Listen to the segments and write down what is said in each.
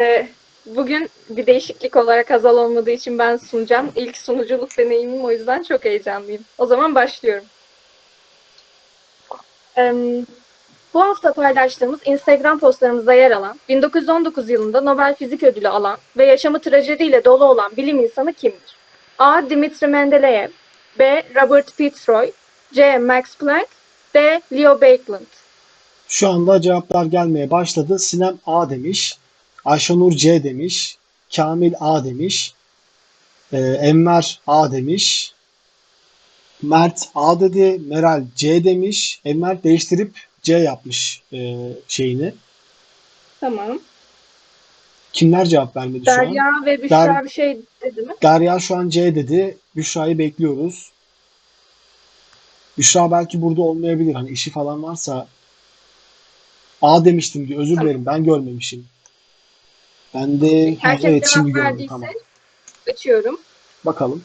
Ee, bugün bir değişiklik olarak Hazal olmadığı için ben sunacağım. İlk sunuculuk deneyimim o yüzden çok heyecanlıyım. O zaman başlıyorum. Ee, bu hafta paylaştığımız Instagram postlarımızda yer alan, 1919 yılında Nobel Fizik Ödülü alan ve yaşamı trajediyle dolu olan bilim insanı kimdir? A. Dimitri Mendeleev B. Robert Fitzroy C. Max Planck D. Leo Baekeland Şu anda cevaplar gelmeye başladı. Sinem A demiş. Ayşenur C demiş. Kamil A demiş. Ee, Enver A demiş. Mert A dedi. Meral C demiş. Enver değiştirip C yapmış e, şeyini. Tamam. Kimler cevap vermedi şu an? Derya ve Büşra Der- bir şey dedi mi? Derya şu an C dedi. Büşra'yı bekliyoruz. Büşra belki burada olmayabilir. Hani işi falan varsa A demiştim diyor. Özür dilerim. Ben görmemişim. Ben de ha, Herkes evet cevap şimdi gördüm. verdiyse Tamam. açıyorum. Bakalım.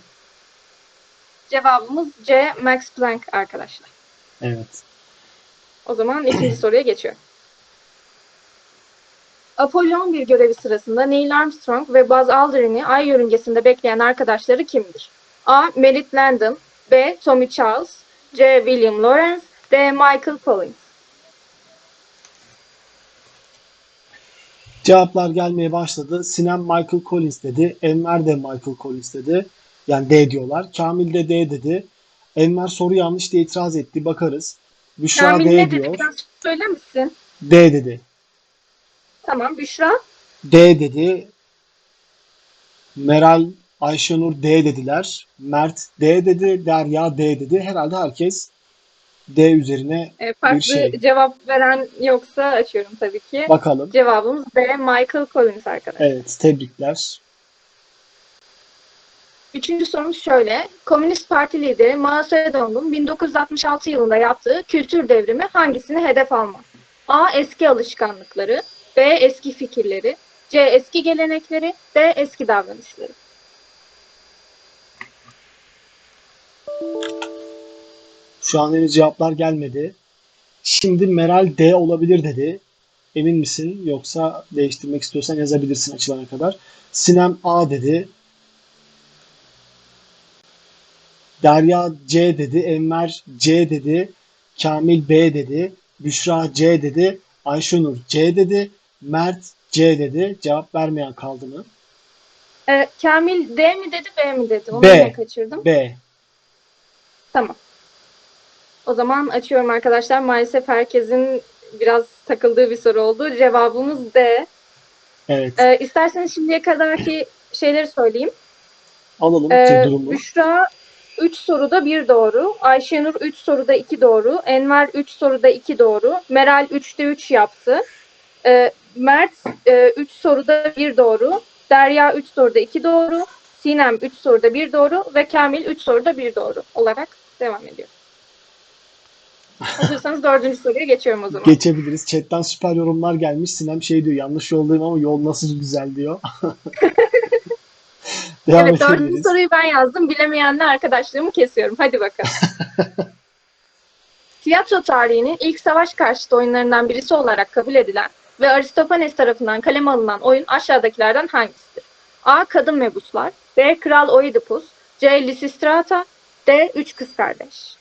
Cevabımız C. Max Planck arkadaşlar. Evet. O zaman ikinci soruya geçiyorum. Apollo 11 görevi sırasında Neil Armstrong ve Buzz Aldrin'i ay yörüngesinde bekleyen arkadaşları kimdir? A. Merritt Landon B. Tommy Charles C. William Lawrence D. Michael Collins Cevaplar gelmeye başladı. Sinem Michael Collins dedi. Enver de Michael Collins dedi. Yani D diyorlar. Kamil de D dedi. Enver soru yanlış diye itiraz etti. Bakarız. Büşra Kamil D ne dedi? diyor. Biraz söyler misin? D dedi. Tamam. Büşra? D dedi. Meral, Ayşenur D dediler. Mert D dedi. Derya D dedi. Herhalde herkes D üzerine E, farklı şey. cevap veren yoksa açıyorum tabii ki. bakalım. Cevabımız B. Michael Collins arkadaşlar. Evet, tebrikler. Üçüncü sorumuz şöyle. Komünist Parti lideri Mao Zedong'un 1966 yılında yaptığı kültür devrimi hangisini hedef almaz? A. Eski alışkanlıkları B. Eski fikirleri C. Eski gelenekleri D. Eski davranışları Şu an henüz cevaplar gelmedi. Şimdi Meral D olabilir dedi. Emin misin? Yoksa değiştirmek istiyorsan yazabilirsin açılana kadar. Sinem A dedi. Derya C dedi. Enver C dedi. Kamil B dedi. Büşra C dedi. Ayşenur C dedi. Mert C dedi. Cevap vermeyen kaldı mı? Ee, Kamil D mi dedi B mi dedi? Onu B. kaçırdım. B. Tamam. O zaman açıyorum arkadaşlar. Maalesef herkesin biraz takıldığı bir soru oldu. Cevabımız D. Evet. Ee, isterseniz şimdiye kadarki şeyleri söyleyeyim. Alalım Ee, durumu. Büşra 3 soruda 1 doğru. Ayşenur 3 soruda 2 doğru. Enver 3 soruda 2 doğru. Meral 3'te 3 yaptı. Ee, Mert 3 soruda 1 doğru. Derya 3 soruda 2 doğru. Sinem 3 soruda 1 doğru. Ve Kamil 3 soruda 1 doğru olarak devam ediyor. Hazırsanız dördüncü soruya geçiyorum o zaman. Geçebiliriz. Chatten süper yorumlar gelmiş. Sinem şey diyor yanlış yoldayım ama yol nasıl güzel diyor. Devam evet dördüncü edebiliriz. soruyu ben yazdım. Bilemeyenle arkadaşlığımı kesiyorum. Hadi bakalım. Tiyatro tarihinin ilk savaş karşıtı oyunlarından birisi olarak kabul edilen ve Aristofanes tarafından kaleme alınan oyun aşağıdakilerden hangisidir? A. Kadın Mebuslar B. Kral Oidipus C. Lysistrata D. Üç Kız Kardeş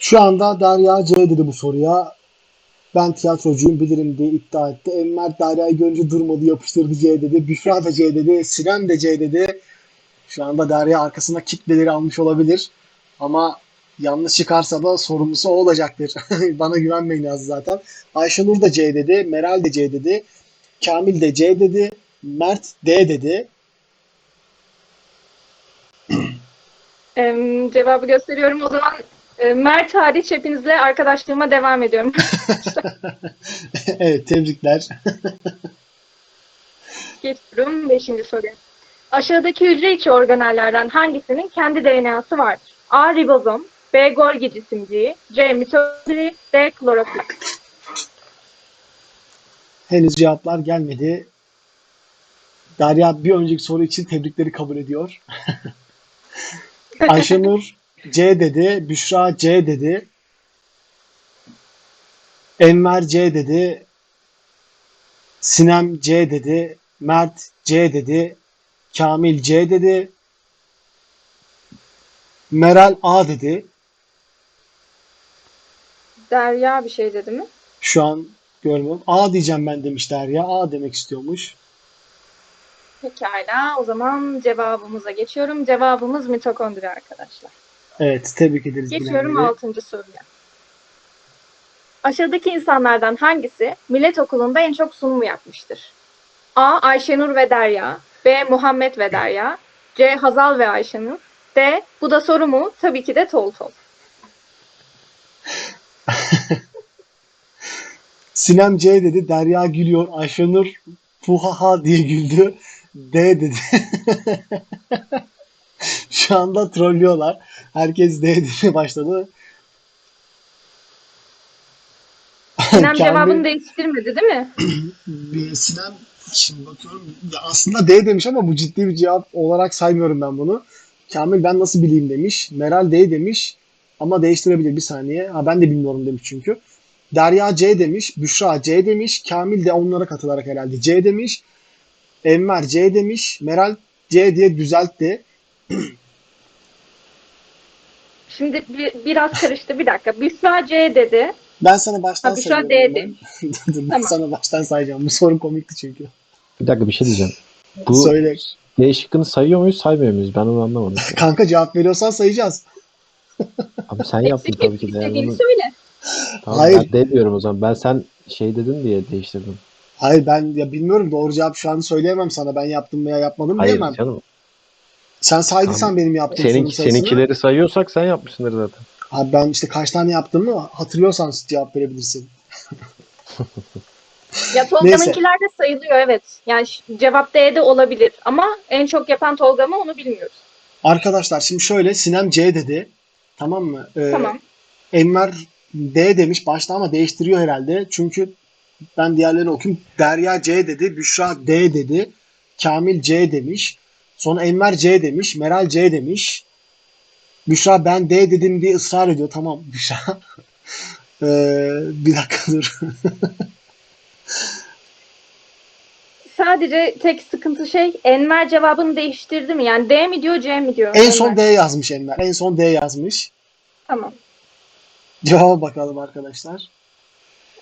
Şu anda Derya C dedi bu soruya. Ben tiyatrocuyum bilirim diye iddia etti. Enver Derya'yı görünce durmadı yapıştırdı C dedi. Büşra da C dedi. Sinem de C dedi. Şu anda Derya arkasında kitleleri almış olabilir. Ama yanlış çıkarsa da sorumlusu o olacaktır. Bana güvenmeyin yazdı zaten. Ayşenur da C dedi. Meral de C dedi. Kamil de C dedi. Mert D dedi. Cevabı gösteriyorum. O zaman Mert hariç hepinizle arkadaşlığıma devam ediyorum. evet tebrikler. Geçiyorum 5. soruya. Aşağıdaki hücre içi organellerden hangisinin kendi DNA'sı vardır? A. Ribozom B. Golgi cisimciği C. Mitokondri D. Klorofil Henüz cevaplar gelmedi. Derya bir önceki soru için tebrikleri kabul ediyor. Ayşenur C dedi. Büşra C dedi. Enver C dedi. Sinem C dedi. Mert C dedi. Kamil C dedi. Meral A dedi. Derya bir şey dedi mi? Şu an görmüyorum. A diyeceğim ben demiş Derya. A demek istiyormuş. Pekala. O zaman cevabımıza geçiyorum. Cevabımız mitokondri arkadaşlar. Evet, tebrik ederiz Geçiyorum bilenleri. altıncı soruya. Aşağıdaki insanlardan hangisi millet okulunda en çok sunumu yapmıştır? A. Ayşenur ve Derya B. Muhammed ve Derya C. Hazal ve Ayşenur D. Bu da soru mu? Tabii ki de Tol Tol. Sinem C dedi. Derya gülüyor. Ayşenur puhaha diye güldü. D dedi. Şu anda trollüyorlar. Herkes D demeye başladı. Sinem cevabını değiştirmedi değil mi? Sinem şimdi bakıyorum ya aslında D demiş ama bu ciddi bir cevap olarak saymıyorum ben bunu. Kamil ben nasıl bileyim demiş. Meral D demiş ama değiştirebilir bir saniye. Ha, ben de bilmiyorum demiş çünkü. Derya C demiş. Büşra C demiş. Kamil de onlara katılarak herhalde C demiş. Enver C demiş. Meral C diye düzeltti. Şimdi bir, biraz karıştı. Bir dakika. Büşra C dedi. Ben sana baştan Ha, Büşra. D ben Tamam. sana baştan sayacağım. Bu sorun komikti çünkü. Bir dakika bir şey diyeceğim. Bu Söyle. D şıkkını sayıyor muyuz saymıyor muyuz? Ben onu anlamadım. Kanka cevap veriyorsan sayacağız. Abi sen yaptın tabii ki de. Yani söyle. tamam, Hayır. Ben D diyorum o zaman. Ben sen şey dedin diye değiştirdim. Hayır ben ya bilmiyorum doğru cevap şu an söyleyemem sana. Ben yaptım veya yapmadım Hayır diyemem. canım. Sen saydıysan Tamam. benim yaptığım Senin, seninkileri sayıyorsak sen yapmışsındır zaten. Abi ben işte kaç tane yaptığımı hatırlıyorsan cevap verebilirsin. Ya Tolga'nınkiler de sayılıyor evet. Yani cevap D'de olabilir ama en çok yapan Tolga mı onu bilmiyoruz. Arkadaşlar şimdi şöyle Sinem C dedi. Tamam mı? Ee, Tamam. Enver D demiş başta ama değiştiriyor herhalde. Çünkü ben diğerlerini okuyayım. Derya C dedi. Büşra D dedi. Kamil C demiş. Sonra Enver C demiş. Meral C demiş. Büşra ben D dedim diye ısrar ediyor. Tamam Büşra. Ee, bir dakika dur. Sadece tek sıkıntı şey Enver cevabını değiştirdi mi? Yani D mi diyor C mi diyor? En son D Enver. yazmış Enver. En son D yazmış. Tamam. Cevaba bakalım arkadaşlar.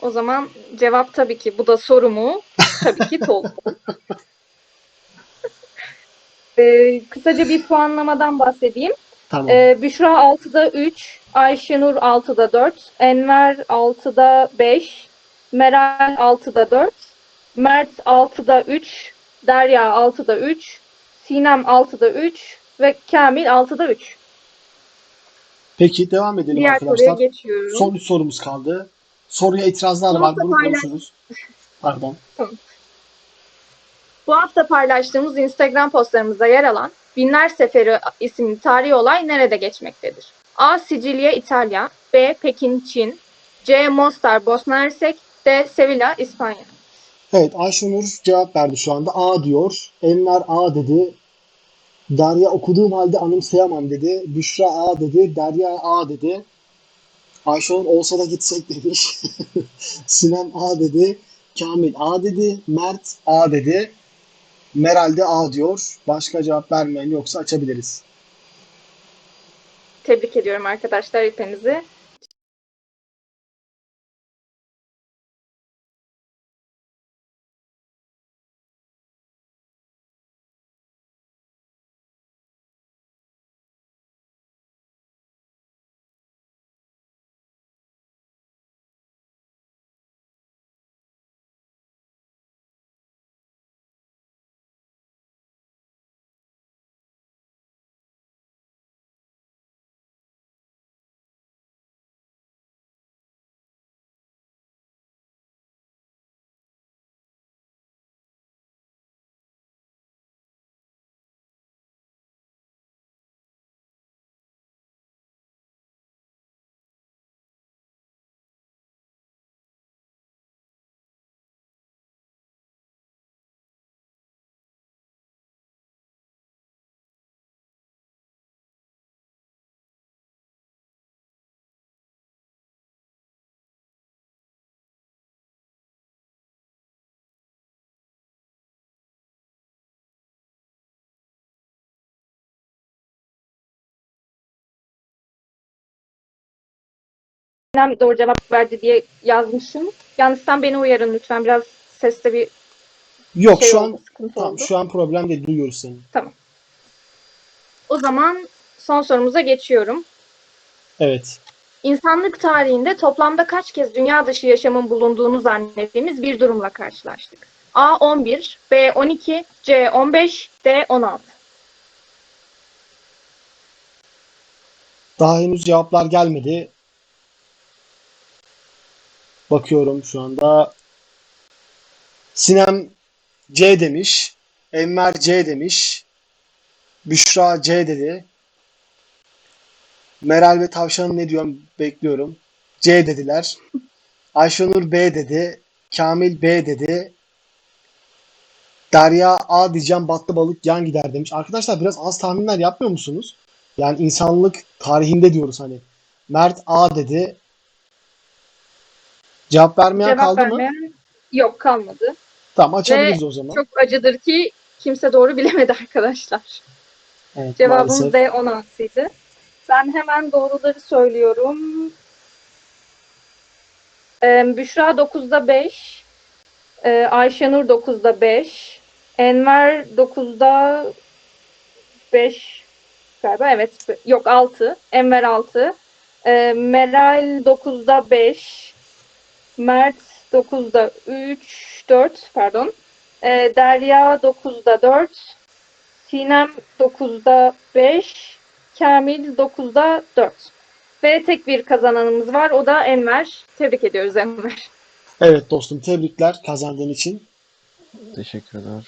O zaman cevap tabii ki bu da soru mu? Tabii ki Tolga. Ee, kısaca bir puanlamadan bahsedeyim. Tamam. Ee, Büşra 6'da 3, Ayşenur 6'da 4, Enver 6'da 5, Meral 6'da 4, Mert 6'da 3, Derya 6'da 3, Sinem 6'da 3 ve Kamil 6'da 3. Peki devam edelim Diğer arkadaşlar. Son üç sorumuz kaldı. Soruya itirazlar Bu var. Bunu paylaş- konuşuruz. Pardon. Bu hafta paylaştığımız Instagram postlarımızda yer alan Binler Seferi isimli tarihi olay nerede geçmektedir? A. Sicilya, İtalya B. Pekin, Çin C. Mostar, Bosna Hersek D. Sevilla, İspanya Evet Ayşenur cevap verdi şu anda. A diyor. Enver A dedi. Derya okuduğum halde anımsayamam dedi. Büşra A dedi. Derya A dedi. Ayşenur olsa da gitsek demiş. Sinem A dedi. Kamil A dedi. Mert A dedi. Meral de A diyor. Başka cevap vermeyen yoksa açabiliriz. Tebrik ediyorum arkadaşlar hepinizi. Sinem doğru cevap verdi diye yazmışım. Yanlışsan beni uyarın lütfen. Biraz seste bir Yok şey şu an tamam, oldu. şu an problem değil. Duyuyoruz seni. O zaman son sorumuza geçiyorum. Evet. İnsanlık tarihinde toplamda kaç kez dünya dışı yaşamın bulunduğunu zannettiğimiz bir durumla karşılaştık? A 11, B 12, C 15, D 16. Daha henüz cevaplar gelmedi. Bakıyorum şu anda. Sinem C demiş. Enver C demiş. Büşra C dedi. Meral ve Tavşan ne diyorum bekliyorum. C dediler. Ayşenur B dedi. Kamil B dedi. Derya A diyeceğim battı balık yan gider demiş. Arkadaşlar biraz az tahminler yapmıyor musunuz? Yani insanlık tarihinde diyoruz hani. Mert A dedi. Cevap vermeyen Cevap kaldı mı? vermeyen yok kalmadı. Tamam açabiliriz o zaman. Çok acıdır ki kimse doğru bilemedi arkadaşlar. Evet, Cevabımız maalesef. D 16 idi. Ben hemen doğruları söylüyorum. Ee, Büşra 9'da 5. Ee, Ayşenur 9'da 5. Enver 9'da 5 galiba evet. Yok 6. Enver 6. Ee, Meral 9'da 5. Mert 9'da 3, 4 pardon. Ee, Derya 9'da 4. Sinem 9'da 5, Kamil 9'da 4. Ve tek bir kazananımız var. O da Enver. Tebrik ediyoruz Enver. Evet dostum tebrikler kazandığın için. Teşekkürler.